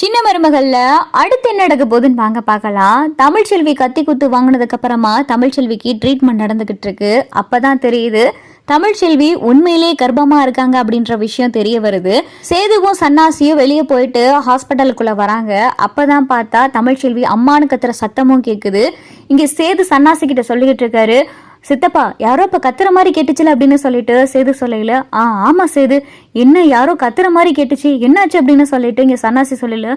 சின்ன மருமகள்ல அடுத்து என்ன நடக்க போகுதுன்னு வாங்க பார்க்கலாம். தமிழ்ச்செல்வி கத்தி குத்து வாங்கினதுக்கு அப்புறமா தமிழ்ச்செல்விக்கு ட்ரீட்மெண்ட் நடந்துகிட்டு இருக்கு. அப்பதான் தெரியுது தமிழ்ச்செல்வி உண்மையிலே கர்ப்பமா இருக்காங்க அப்படின்ற விஷயம் தெரிய வருது. சேதுவும் சன்னாசியும் வெளியே போயிட்டு ஹாஸ்பிட்டலுக்குள்ள வராங்க. அப்பதான் பார்த்தா தமிழ்ச்செல்வி அம்மானு கத்துற சத்தமும் கேக்குது. இங்க சேது சன்னாசி கிட்ட சொல்லிக்கிட்டு இருக்காரு சித்தப்பா யாரோ இப்போ கத்துற மாதிரி கேட்டுச்சுல அப்படின்னு சொல்லிட்டு சேது சொல்லல. ஆ ஆமாம் சேது. என்ன யாரோ கத்துற மாதிரி கேட்டுச்சு? என்னாச்சு அப்படின்னு சொல்லிட்டு இங்கே சன்னாசி சொல்லல.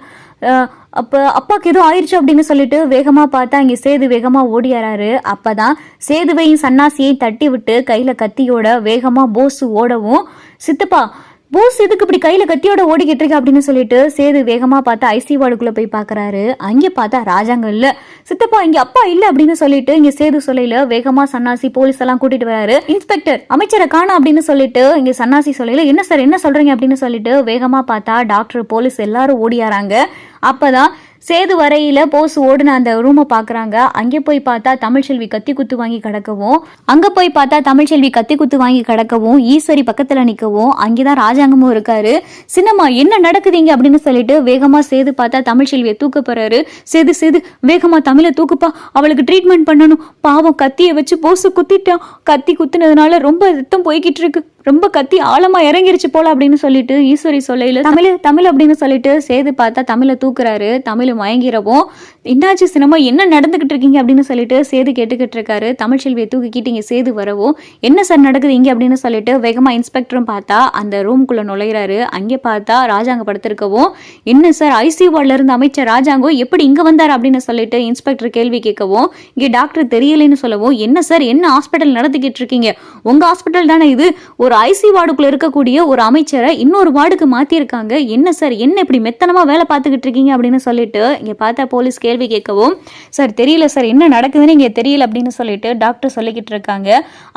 அப்போ அப்பாவுக்கு எதுவும் ஆயிடுச்சு அப்படின்னு சொல்லிட்டு வேகமாக பார்த்தா இங்கே சேது வேகமா ஓடியாராரு அப்பதான் சேதுவையும் சன்னாசியையும் தட்டி விட்டு கையில் கத்தியோட வேகமாக போஸு ஓடவும் சித்தப்பா போஸ் எதுக்கு இப்படி கையில கத்தியோட ஓடிக்கிட்டு இருக்கு அப்படின்னு சொல்லிட்டு சேது வேகமா பார்த்தா ஐசி வார்டுக்குள்ள போய் பாக்குறாரு அங்கே பார்த்தா ராஜாங்க இல்ல. சித்தப்பா இங்க அப்பா இல்ல அப்படின்னு சொல்லிட்டு இங்க சேது சொல்லையில வேகமா சன்னாசி போலீஸ் எல்லாம் கூட்டிட்டு வராரு. இன்ஸ்பெக்டர் அமைச்சரை காணும் அப்படின்னு சொல்லிட்டு இங்க சன்னாசி சொல்லையில என்ன சார் என்ன சொல்றீங்க? அப்படின்னு சொல்லிட்டு வேகமா பார்த்தா டாக்டர் போலீஸ் எல்லாரும் ஓடியாராங்க. அப்பதான் சேது வரையில போஸ் ஓடுன அந்த ரூமை பாக்குறாங்க. அங்கே போய் பார்த்தா தமிழ்ச்செல்வி கத்தி குத்து வாங்கி கிடக்கவும் அங்க போய் பார்த்தா தமிழ்ச்செல்வி கத்தி குத்து வாங்கி கிடக்கவும் ஈஸ்வரி பக்கத்துல நிக்கவும் அங்கேதான் ராஜாங்கமும் இருக்காரு. சின்னம்மா என்ன நடக்குதுங்க அப்படின்னு சொல்லிட்டு வேகமா சேது பார்த்தா தமிழ்ச்செல்வியை தூக்க போறாரு. சேது சேது வேகமா தமிழை தூக்குப்பா. அவளுக்கு ட்ரீட்மெண்ட் பண்ணணும். பாவம் கத்தியை வச்சு போசு குத்திட்டான் கத்தி குத்துனதுனால ரொம்ப ரத்தம் போய்கிட்டு இருக்கு. ரொம்ப கத்தி ஆழமா இறங்கிருச்சு போல அப்படின்னு சொல்லிட்டு ஈஸ்வரி சொல்லையில தமிழ் தமிழ் அப்படின்னு சொல்லிட்டு சேது பார்த்தா தமிழை தூக்குறாரு தமிழ் மயங்கிறவும் என்னாச்சு சினிமா என்ன நடந்துகிட்டு இருக்கீங்க? அப்படின்னு சொல்லிட்டு சேது கேட்டுக்கிட்டு இருக்காரு. தமிழ்ச்செல்வியை தூக்கிக்கிட்டு இங்க சேது வரவும். என்ன சார் நடக்குது இங்க? அப்படின்னு சொல்லிட்டு வேகமா இன்ஸ்பெக்டரும் பார்த்தா அந்த ரூம்குள்ள நுழையிறாரு. அங்கே பார்த்தா ராஜாங்க படுத்திருக்கவும் என்ன சார் ஐசி வார்டில் இருந்து அமைச்சர் ராஜாங்கோ எப்படி இங்க வந்தார்? அப்படின்னு சொல்லிட்டு இன்ஸ்பெக்டர் கேள்வி கேட்கவும் இங்க டாக்டர் தெரியலைன்னு சொல்லவும் என்ன சார் என்ன ஹாஸ்பிட்டல் நடத்திக்கிட்டு இருக்கீங்க? உங்க ஹாஸ்பிட்டல் தானே இது? ஒரு ஒரு ஐசி வார்டுக்குள்ள இருக்கக்கூடிய ஒரு அமைச்சரை இன்னொரு வார்டுக்கு மாத்திருக்காங்க என்ன சார் என்ன இப்படி மெத்தனமா வேலை பார்த்துக்கிட்டு இருக்கீங்க அப்படின்னு சொல்லிட்டு இங்க பார்த்தா போலீஸ் கேள்வி கேட்கவும் சார் தெரியல சார் என்ன நடக்குதுன்னு இங்க தெரியல அப்படின்னு சொல்லிட்டு டாக்டர் சொல்லிக்கிட்டு இருக்காங்க.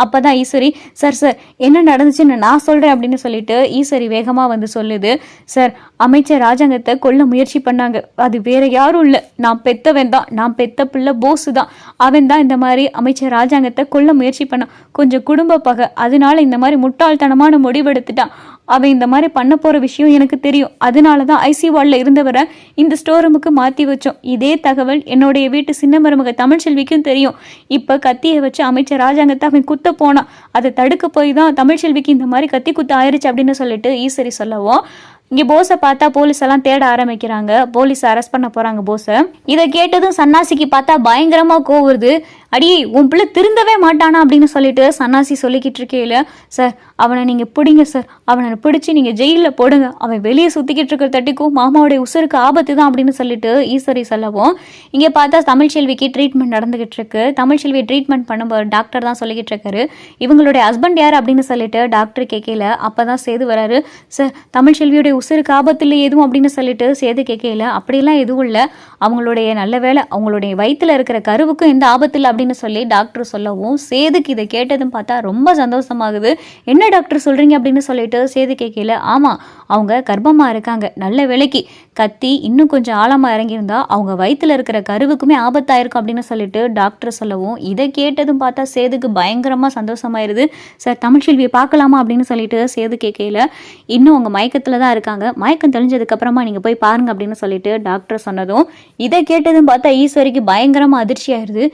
அப்பதான் ஈஸ்வரி சார் சார் என்ன நடந்துச்சுன்னு நான் சொல்றேன் அப்படின்னு சொல்லிட்டு ஈஸ்வரி வேகமா வந்து சொல்லுது. சார் அமைச்சர் ராஜாங்கத்தை கொல்ல முயற்சி பண்ணாங்க. அது வேற யாரும் இல்லை. நான் பெத்தவன் தான். நான் பெத்த பிள்ளை போஸு தான். அவன் தான் இந்த மாதிரி அமைச்சர் ராஜாங்கத்தை கொல்ல முயற்சி பண்ணான். கொஞ்சம் குடும்ப பகை. அதனால இந்த மாதிரி முட்டாள்தனமான முடிவெடுத்துட்டான். அவன் இந்த மாதிரி பண்ண போற விஷயம் எனக்கு தெரியும். அதனால தான் ஐசி வார்டில் இருந்தவரை இந்த ஸ்டோர் ரூமுக்கு மாற்றி வச்சோம். இதே தகவல் என்னுடைய வீட்டு சின்ன மருமக தமிழ்ச்செல்விக்கும் தெரியும். இப்போ கத்தியை வச்சு அமைச்சர் ராஜாங்கத்தை அவன் குத்த போனான். அதை தடுக்க போய் தான் தமிழ்ச்செல்விக்கு இந்த மாதிரி கத்தி குத்த ஆயிருச்சு அப்படின்னு சொல்லிட்டு ஈஸ்வரி சொல்லவும். இங்கே போஸை பார்த்தா போலீஸ் எல்லாம் தேட ஆரம்பிக்கிறாங்க. போலீஸ் அரெஸ்ட் பண்ண போறாங்க போஸை. இதை கேட்டதும் சன்னாசிக்கு பார்த்தா பயங்கரமா கோவுது அடியே உன் பிள்ளை திருந்தவே மாட்டானா அப்படின்னு சொல்லிட்டு சன்னாசி சொல்லிக்கிட்டு இருக்கையில சார் அவனை நீங்கள் பிடிங்க சார். அவனை பிடிச்சி நீங்கள் ஜெயிலில் போடுங்க. அவன் வெளியே சுத்திக்கிட்டு இருக்கிற தட்டிக்கும் மாமாவுடைய உசுருக்கு ஆபத்து தான் அப்படின்னு சொல்லிட்டு ஈஸ்வரி சொல்லவும் இங்கே பார்த்தா தமிழ்ச்செல்விக்கு ட்ரீட்மெண்ட் நடந்துகிட்டு இருக்கு. தமிழ்ச்செல்வி ட்ரீட்மெண்ட் பண்ணும்போது டாக்டர் தான் சொல்லிக்கிட்டு இருக்காரு. இவங்களுடைய ஹஸ்பண்ட் யார் அப்படின்னு சொல்லிட்டு டாக்டர் கேட்கல அப்பதான் சேது வராரு. சார் தமிழ்ச்செல்வியுடைய உசுருக்கு ஆபத்து இல்லை எதுவும்? அப்படின்னு சொல்லிட்டு சேது கேட்கல அப்படிலாம் எதுவும் இல்லை. அவங்களுடைய நல்ல வேலை அவங்களுடைய வயிற்றில் இருக்கிற கருவுக்கும் எந்த ஆபத்து இல்லை அப்படின்னு சொல்லி டாக்டர் சொல்லவும் சேதுக்கு இதை கேட்டதும் பார்த்தா ரொம்ப சந்தோஷமாகுது. என்ன டாக்டர் சொல்றீங்க? அப்படின்னு சொல்லிட்டு சேது கேட்கல ஆமா அவங்க கர்ப்பமா இருக்காங்க நல்ல விலைக்கு. கத்தி இன்னும் கொஞ்சம் ஆழமா இறங்கியிருந்தா அவங்க வயித்துல இருக்கிற கருவுக்குமே ஆபத்தாயிருக்கும் அப்படின்னு சொல்லிட்டு டாக்டர் சொல்லவும் இதை கேட்டதும் பார்த்தா சேதுக்கு பயங்கரமா சந்தோஷமாயிருது. சார் தமிழ்ச்செல்வியை பார்க்கலாமா? அப்படின்னு சொல்லிட்டு சேது கேட்கல இன்னும் அவங்க மயக்கத்துல தான் இருக்காங்க. மயக்கம் தெளிஞ்சதுக்கப்புறமா நீங்கள் நீங்க போய் பாருங்க அப்படின்னு சொல்லிட்டு டாக்டர் சொன்னதும் இதை கேட்டதும் பார்த்தா ஈஸ்வரிக்கு பயங்கரமா அதிர்ச்சி ஆயிருது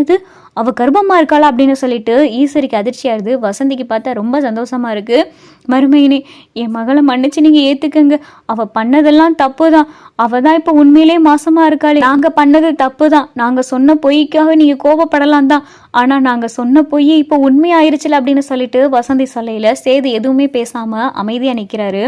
என்னது? அவ கர்ப்பமா இருக்காளா அப்படின்னு சொல்லிட்டு ஈஸ்வரிக்கு அதிர்ச்சி ஆயிருது வசந்திக்கு பார்த்தா ரொம்ப சந்தோஷமா இருக்கு. மருமையினே என் மகளை மன்னிச்சு நீங்க ஏத்துக்கங்க. அவ பண்ணதெல்லாம் தப்பு தான் அவள் தான் இப்போ உண்மையிலே மாசமா இருக்காளே. நாங்க பண்ணது தப்பு தான் நாங்க சொன்ன பொய்க்காக நீங்க கோபப்படலாம் தான். ஆனா நாங்க சொன்ன பொய் இப்போ உண்மையாயிருச்சுல அப்படின்னு சொல்லிட்டு வசந்தி சொல்லையில சேது எதுவுமே பேசாம அமைதியா நிக்கிறாரு.